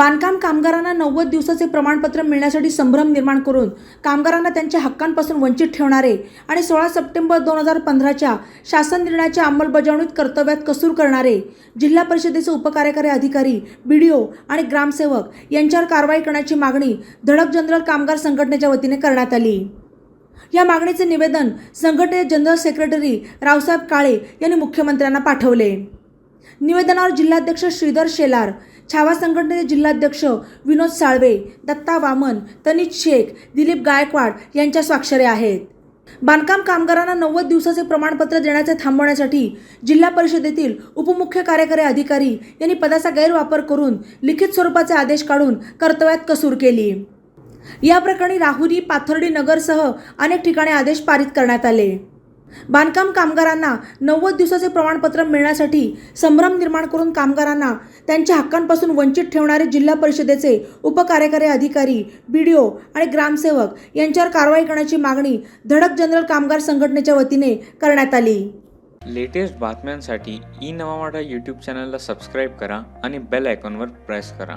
बांधकाम कामगारांना नव्वद दिवसाचे प्रमाणपत्र मिळण्यासाठी संभ्रम निर्माण करून कामगारांना त्यांच्या हक्कांपासून वंचित ठेवणारे आणि सोळा सप्टेंबर दोन हजार पंधराच्या शासन निर्णयाच्या अंमलबजावणीत कर्तव्यात कसूर करणारे जिल्हा परिषदेचे उपकार्यकारी अधिकारी बीडीओ आणि ग्रामसेवक यांच्यावर कारवाई करण्याची मागणी धडक जनरल कामगार संघटनेच्या वतीने करण्यात आली. या मागणीचे निवेदन संघटनेचे जनरल सेक्रेटरी रावसाहेब काळे यांनी मुख्यमंत्र्यांना पाठवले. निवेदनावर जिल्हाध्यक्ष श्रीधर शेलार छावा संघटनेचे जिल्हाध्यक्ष विनोद साळवे दत्ता वामन तनिज शेख दिलीप गायकवाड यांच्या स्वाक्षऱ्या आहेत. बांधकाम कामगारांना नव्वद दिवसाचे प्रमाणपत्र देण्याचे थांबवण्यासाठी जिल्हा परिषदेतील उपमुख्य कार्यकारी अधिकारी यांनी पदाचा गैरवापर करून लिखित स्वरूपाचे आदेश काढून कर्तव्यात कसूर केली. या प्रकरणी राहुरी पाथर्डी नगरसह अनेक ठिकाणी आदेश पारित करण्यात आले. बांधकाम कामगारांना नव्वद दिवसाचे प्रमाणपत्र मिळण्यासाठी संभ्रम निर्माण करून कामगारांना त्यांच्या हक्कांपासून वंचित ठेवणारे जिल्हा परिषदेचे उपकार्यकारी अधिकारी बी डी ओ आणि ग्रामसेवक यांच्यावर कारवाई करण्याची मागणी धडक जनरल कामगार संघटनेच्या वतीने करण्यात आली. लेटेस्ट बातम्यांसाठी ई नवा वाडा यूट्यूब चॅनलला सबस्क्राईब करा आणि बेल आयकॉनवर प्रेस करा.